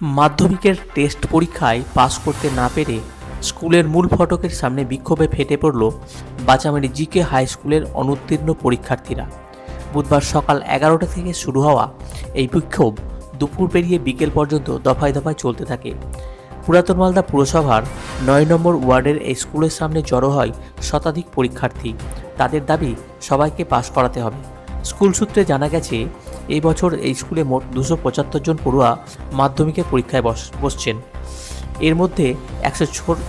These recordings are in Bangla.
মাধ্যমিকের টেস্ট পরীক্ষায় পাশ করতে না পেরে স্কুলের মূল ফটকের সামনে বিক্ষোভে ফেটে পড়ল বাঁচামারি জিকে হাই স্কুলের অনুত্তীর্ণ পরীক্ষার্থীরা। বুধবার সকাল এগারোটা থেকে শুরু হওয়া এই বিক্ষোভ দুপুর পেরিয়ে বিকেল পর্যন্ত দফায় দফায় চলতে থাকে। পুরাতন মালদা পুরসভার নয় নম্বর ওয়ার্ডের এই স্কুলের সামনে জড়ো হয় শতাধিক পরীক্ষার্থী। তাদের দাবি সবাইকে পাশ করাতে হবে। স্কুল সূত্রে জানা গেছে এই বছর এই স্কুলে মোট দুশো পঁচাত্তর জন পড়ুয়া মাধ্যমিকের পরীক্ষায় বস, বসছেন। এর মধ্যে একশো ষোলো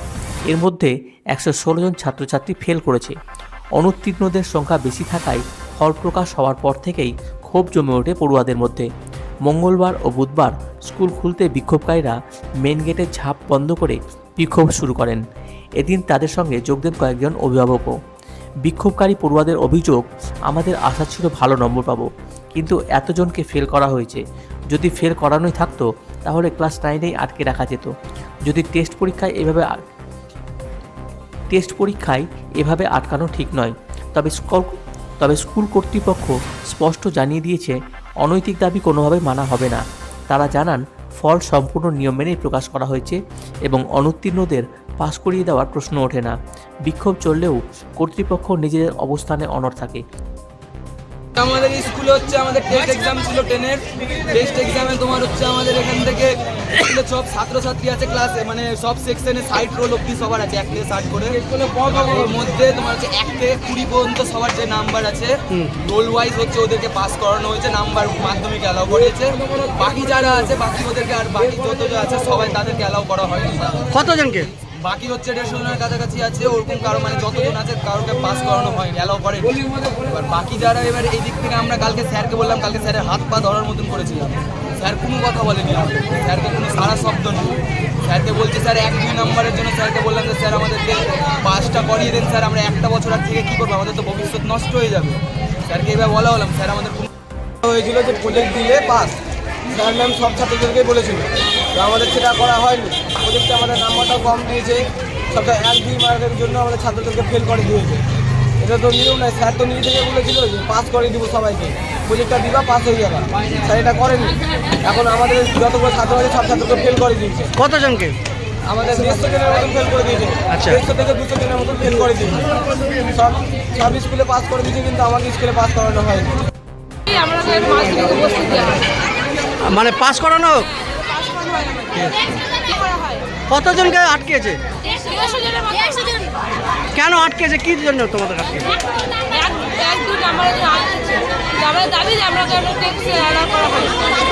এর মধ্যে একশো ষোলো জন ছাত্রছাত্রী ফেল করেছে। অনুত্তীর্ণদের সংখ্যা বেশি থাকায় ফল প্রকাশ হওয়ার পর থেকেই ক্ষোভ জমে ওঠে পড়ুয়াদের মধ্যে। মঙ্গলবার ও বুধবার স্কুল খুলতে বিক্ষোভকারীরা মেন গেটের ঝাঁপ বন্ধ করে বিক্ষোভ শুরু করেন। এদিন তাদের সঙ্গে যোগ দেন কয়েকজন অভিভাবকও। বিক্ষোভকারী পড়ুয়াদের অভিযোগ, আমাদের আশা ছিল ভালো নম্বর পাবো, কিন্তু এতজনকে ফেল করা হয়েছে। যদি ফেল করানোই থাকতো, তাহলে ক্লাস নাইনেই আটকে রাখা যেত। যদি টেস্ট পরীক্ষায় এভাবে টেস্ট পরীক্ষায় এভাবে আটকানো ঠিক নয়। তবে স্কুল তবে স্কুল কর্তৃপক্ষ স্পষ্ট জানিয়ে দিয়েছে, অনৈতিক দাবি কোনোভাবে মানা হবে না। তারা জানান ফল সম্পূর্ণ নিয়ম মেনেই প্রকাশ করা হয়েছে এবং অনুত্তীর্ণদের পাশ করিয়ে দেওয়ার প্রশ্ন ওঠে না। বিক্ষোভ চললেও কর্তৃপক্ষ নিজেদের অবস্থানে অনর থাকে। আমাদের স্কুলে হচ্ছে আমাদের টেস্ট এক্সাম ছিল টেনের টেস্ট এক্সামে তোমার হচ্ছে আমাদের এখান থেকে সব ছাত্রছাত্রী আছে ক্লাসে মানে সব সেকশনে ষাট রোল অব্দি সবার আছে এক থেকে ষাট করে। ওর মধ্যে তোমার হচ্ছে এক থেকে কুড়ি পর্যন্ত সবার যে নাম্বার আছে রোল ওয়াইজ হচ্ছে ওদেরকে পাস করানো হয়েছে নাম্বার মাধ্যমিক অ্যালাউ করেছে। বাকি যারা আছে বাকি ওদেরকে আর বাকি যত যা আছে সবাই তাদেরকে অ্যালাউ করা হয় কতজনকে? বাকি হচ্ছে দেড়শো জনের কাছাকাছি আছে, ওরকম কারও মানে যতজন আছে কারোকে পাস করানো হয়নি অ্যালাউ করে এবার বাকি যারা এবার এই দিক থেকে আমরা কালকে স্যারকে বললাম, কালকে স্যারের হাত পা ধরার মতন করেছিলাম। স্যার কোনো কথা বলেনি স্যারকে কোনো সারা শব্দ নেই। স্যারকে বলছি, স্যার, এক দুই নম্বরের জন্য স্যারকে বললাম যে, স্যার, আমাদেরকে পাসটা করিয়ে দেন, স্যার, আমরা একটা বছর আর থেকে কী করব? আমাদের তো ভবিষ্যৎ নষ্ট হয়ে যাবে। স্যারকে এবার বলা হলাম স্যার, আমাদের হয়েছিল যে প্রজেক্ট দিলে পাস স্যার ম্যাম সব ছাত্রদেরকেই বলেছিল। তো আমাদের সেটা করা হয়নি। প্রজেক্টে আমাদের নাম্বারটাও কম দিয়েছে। সবটা এক দুই মার্কের জন্য আমাদের ছাত্রদেরকে ফেল করে দিয়েছে। এটা তো নিয়ম নয়। স্যার তো নিজে থেকে বলেছিল যে পাস করে দিব সবাইকে। প্রজেক্টটা দিবা পাস হয়ে যাবা। স্যার এটা করেনি। এখন আমাদের যতগুলো ছাত্র আছে সব ছাত্রকে ফেল করে দিয়েছে। কতজনকে? আমাদের দেড়শো জনের মতন ফেল করে দিয়েছে। আচ্ছা। দেড়শো থেকে দুশো জনের মতন ফেল করে দিয়েছে। সব সব স্কুলে পাস করে দিয়েছে কিন্তু আমাকে স্কুলে পাস করানো হয়নি। হয় মানে পাস করানো কতজনকে আটকেছে? কেন আটকেছে? কি জন্য তোমাদের আটকে আমাদের দাবি আমরা কেন টেক্সট করা হয়